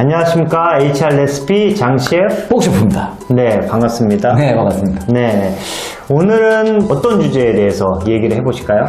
안녕하십니까 HR 레시피 장셰프 뽕셰프입니다. 네 반갑습니다 네, 반갑습니다. 네 오늘은 어떤 주제에 대해서 얘기를 해보실까요?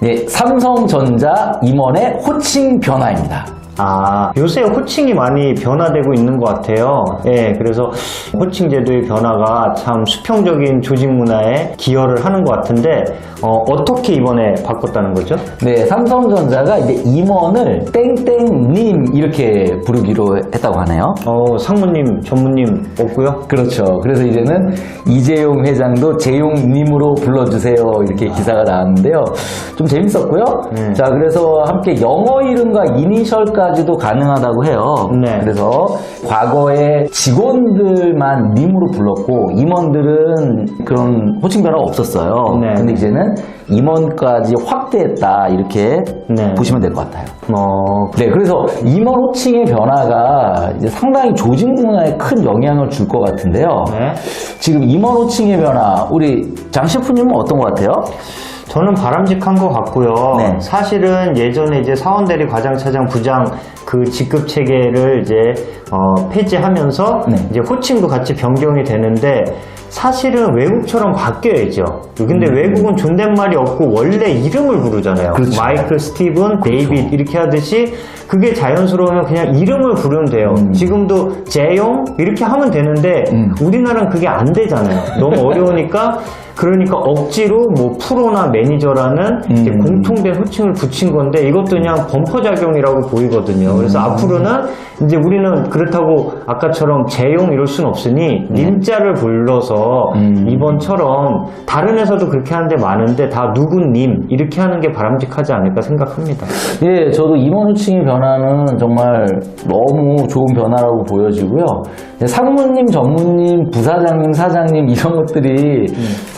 네, 삼성전자 임원의 호칭 변화입니다. 아 요새 호칭이 많이 변화되고 있는 것 같아요 예 그래서 호칭 제도의 변화가 참 수평적인 조직 문화에 기여를 하는 것 같은데 어, 떻게 이번에 바꿨다는 거죠? 네, 삼성전자가 이제 임원을 땡땡님 이렇게 부르기로 했다고 하네요. 어, 상무님 전무님 없고요 그렇죠. 그래서 이제는 이재용 회장도 재용님으로 불러주세요. 이렇게 기사가 나왔는데요. 좀 재밌었고요. 네. 자, 그래서 함께 영어 이름과 이니셜까지 도 가능하다고 해요. 네. 그래서 과거에 직원들만 님으로 불렀고 임원들은 그런 호칭 변화가 없었어요. 네. 근데 이제는 임원까지 확대했다. 이렇게 네. 보시면 될 것 같아요. 어, 네, 그래서 임원 호칭의 변화가 이제 상당히 조직 문화에 큰 영향을 줄 것 같은데요. 네. 지금 임원 호칭의 변화, 우리 장 셰프님은 어떤 것 같아요? 저는 바람직한 것 같고요. 네. 사실은 예전에 이제 사원 대리 과장, 차장, 부장 그 직급 체계를 이제 어, 폐지하면서 네. 이제 호칭도 같이 변경이 되는데 사실은 외국처럼 바뀌어야죠. 근데 외국은 존댓말이 없고 원래 이름을 부르잖아요. 음. 그렇죠. 마이클, 스티븐, 데이빗 이렇게 하듯이 그게 자연스러우면 그냥 이름을 부르면 돼요. 지금도 재용 이렇게 하면 되는데 음. 우리나라는 그게 안 되잖아요. 너무 어려우니까 그러니까 억지로 뭐 프로나 매니저라는 음. 공통된 호칭을 붙인 건데 이것도 그냥 범퍼 작용이라고 보이거든요. 그래서 음. 앞으로는 이제 우리는 그렇다고 아까처럼 재용 이럴 순 없으니 님자를 불러서 네. 음. 이번처럼 다른 회사도 그렇게 하는데 많은데 다 누구님 이렇게 하는 게 바람직하지 않을까 생각합니다. 예, 저도 임원 호칭의 변화는 정말 너무 좋은 변화라고 보여지고요. 이제 상무님, 전무님, 부사장님, 사장님 이런 것들이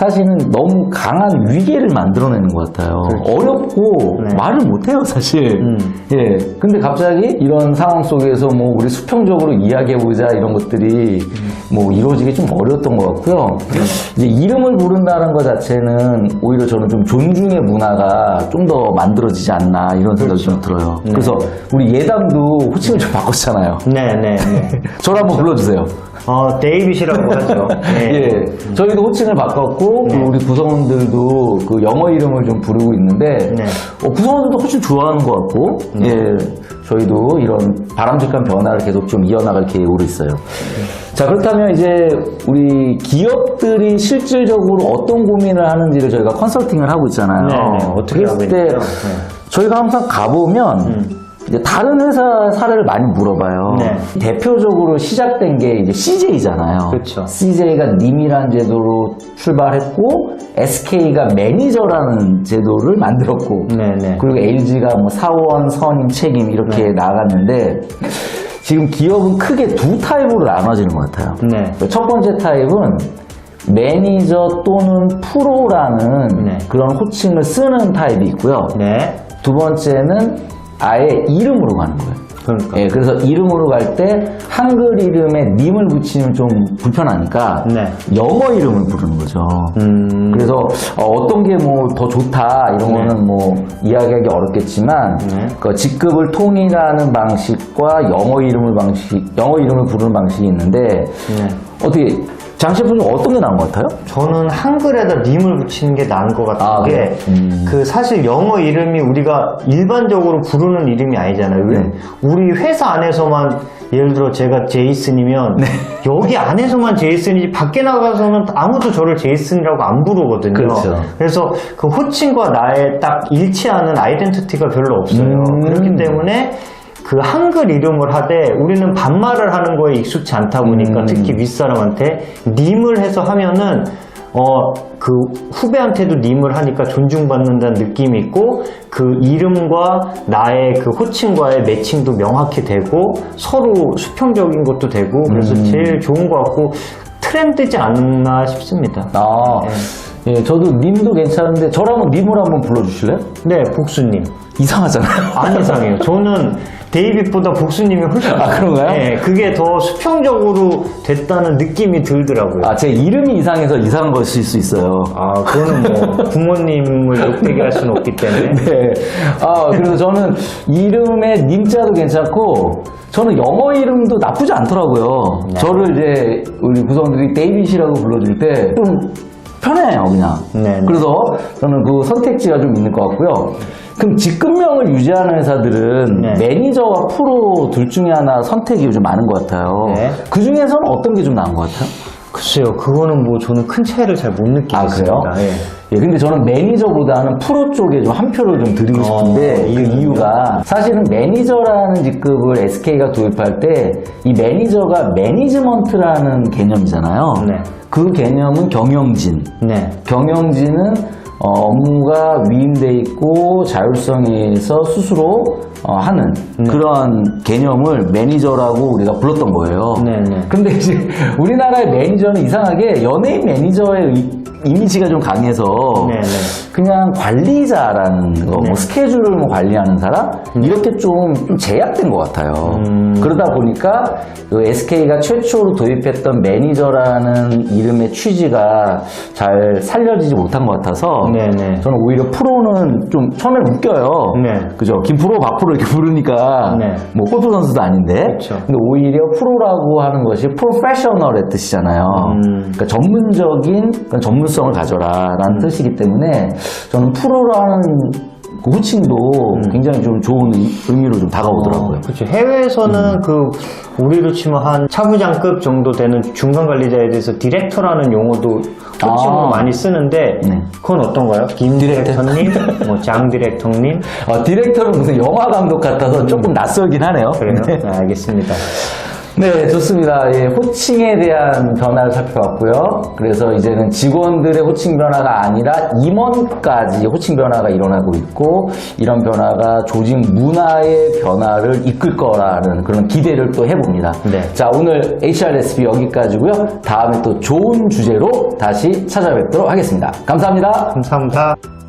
사실은 너무 강한 위계를 만들어내는 것 같아요. 어렵고 네. 말을 못해요, 사실. 음. 예, 근데 갑자기 이런 상황 속에서 뭐 우리 수평적으로 이야기해보자 이런 것들이 뭐 이루어지기 좀 어려웠던 것 같고요. 이제 이름을 부른다는 것 자체는 오히려 저는 좀 존중의 문화가 좀 더 만들어지지 않나 이런 생각이 좀 들어요. 네. 그래서 우리 예담도 호칭을 좀 바꿨잖아요. 네 네. 네. 저를 한번 불러주세요. 어 데이빗이라고 하죠. 네. 예, 저희도 호칭을 바꿨고 네. 그 우리 구성원들도 그 영어 이름을 좀 부르고 있는데 네. 어, 구성원들도 훨씬 좋아하는 것 같고 예, 저희도 이런 바람직한 변화를 계속 좀 이어나갈 계획으로 있어요. 자 그렇다면 이제 우리 기업들이 실질적으로 어떤 고민을 하는지를 저희가 컨설팅을 하고 있잖아요. 네, 네. 어떻게 하고 그랬을 때? 네. 저희가 항상 가보면 이제 다른 회사 사례를 많이 물어봐요. 네. 대표적으로 시작된 게 이제 CJ잖아요. 그쵸. CJ가 님이라는 제도로 출발했고 SK가 매니저라는 제도를 만들었고 네네. 그리고 LG가 뭐 사원, 선임, 책임 이렇게 네. 나갔는데 지금 기업은 크게 두 타입으로 나눠지는 것 같아요. 네. 첫 번째 타입은 매니저 또는 프로라는 네. 그런 호칭을 쓰는 타입이 있고요. 네. 두 번째는 아예 이름으로 가는 거예요. 그러니까. 예, 그래서 이름으로 갈 때 한글 이름에 님을 붙이면 좀 불편하니까 네. 영어 이름을 부르는 거죠. 음. 그래서 어, 떤 게 뭐 더 좋다 이런 네. 거는 뭐 이야기하기 어렵겠지만 네. 그 직급을 통일하는 방식과 영어 이름을 방식 영어 이름을 부르는 방식이 있는데 네. 어떻게 장 셰프님 어떤 게 나은 것 같아요? 저는 한글에다 님을 붙이는 게 나은 것 같은 아, 게, 그래요? 음. 그 사실 영어 이름이 우리가 일반적으로 부르는 이름이 아니잖아요. 왜? 네. 우리 회사 안에서만, 예를 들어 제가 제이슨이면, 네. 여기 안에서만 제이슨이지, 밖에 나가서는 아무도 저를 제이슨이라고 안 부르거든요. 그렇죠. 그래서 그 호칭과 나의 딱 일치하는 아이덴티티가 별로 없어요. 음. 그렇기 때문에, 그 한글 이름을 하되 우리는 반말을 하는 거에 익숙치 않다 보니까 음. 특히 윗사람한테 님을 해서 하면은 어 그 후배한테도 님을 하니까 존중받는다는 느낌이 있고 그 이름과 나의 그 호칭과의 매칭도 명확히 되고 서로 수평적인 것도 되고 그래서 음. 제일 좋은 것 같고 트렌드지 않나 싶습니다. 아, 예, 저도 님도 괜찮은데 저랑 한번 님을 한번 불러주실래요? 네, 복수님. 이상하잖아요. 안 이상해요. 저는 데이빗보다 복수님이 훨씬 아, 그런가요? 네, 그게 더 수평적으로 됐다는 느낌이 들더라고요. 아, 제 이름이 이상해서 이상한 것일 수 있어요. 아, 그거는 뭐 부모님을 욕되게 할 수는 없기 때문에. 네. 아, 그래서 저는 이름의 님자도 괜찮고, 저는 영어 이름도 나쁘지 않더라고요. 네. 저를 이제 우리 구성원들이 데이빗이라고 불러줄 때 좀 편해요, 그냥. 네, 네. 그래서 저는 그 선택지가 좀 있는 것 같고요. 그럼 직급명을 유지하는 회사들은 네. 매니저와 프로 둘 중에 하나 선택이 요즘 많은 것 같아요. 네. 그 중에서는 어떤 게 좀 나은 것 같아요? 글쎄요, 그거는 뭐 저는 큰 차이를 잘 못 느끼겠습니다. 아, 그래요? 예. 예, 근데 저는 매니저보다는 프로 쪽에 좀 한 표를 좀 드리고 싶은데 어, 그? 이유가 사실은 매니저라는 직급을 SK가 도입할 때 이 매니저가 매니지먼트라는 개념이잖아요. 네. 그 개념은 경영진. 네. 경영진은 어, 업무가 위임돼 있고 자율성에서 스스로 어, 하는 네. 그런 개념을 매니저라고 우리가 불렀던 거예요. 네, 네. 근데 이제 우리나라의 매니저는 이상하게 연예인 매니저의 이- 이미지가 좀 강해서 네, 네. 그냥 관리자라는 거, 네. 뭐 스케줄을 뭐 관리하는 사람 이렇게 좀, 좀 제약된 것 같아요. 음. 그러다 보니까 SK가 최초로 도입했던 매니저라는 이름의 취지가 잘 살려지지 못한 것 같아서 네, 네. 저는 오히려 프로는 좀 처음에는 웃겨요. 네. 그죠? 김프로, 박프로 이렇게 부르니까 네. 뭐 골프 선수도 아닌데. 그쵸. 근데 오히려 프로라고 하는 것이 프로페셔널의 뜻이잖아요. 음. 그러니까 전문적인 전문성을 가져라라는 뜻이기 때문에 저는 프로라는 그 호칭도 굉장히 좀 좋은 의- 의미로 좀 다가오더라고요. 그렇죠. 해외에서는 그 우리로 치면 한 차부장급 정도 되는 중간 관리자에 대해서 디렉터라는 용어도 호칭으로 아. 많이 쓰는데 네. 그건 어떤가요? 김 디렉터님, 뭐 장 디렉터님 어, 디렉터는 무슨 영화 감독 같아서 조금 낯설긴 하네요. 그래요? 네. 네, 알겠습니다. 네, 좋습니다. 예, 호칭에 대한 변화를 살펴봤고요. 그래서 이제는 직원들의 호칭 변화가 아니라 임원까지 호칭 변화가 일어나고 있고, 이런 변화가 조직 문화의 변화를 이끌 거라는 그런 기대를 또 해봅니다. 네. 자, 오늘 HRSP 여기까지고요. 다음에 또 좋은 주제로 다시 찾아뵙도록 하겠습니다. 감사합니다. 감사합니다.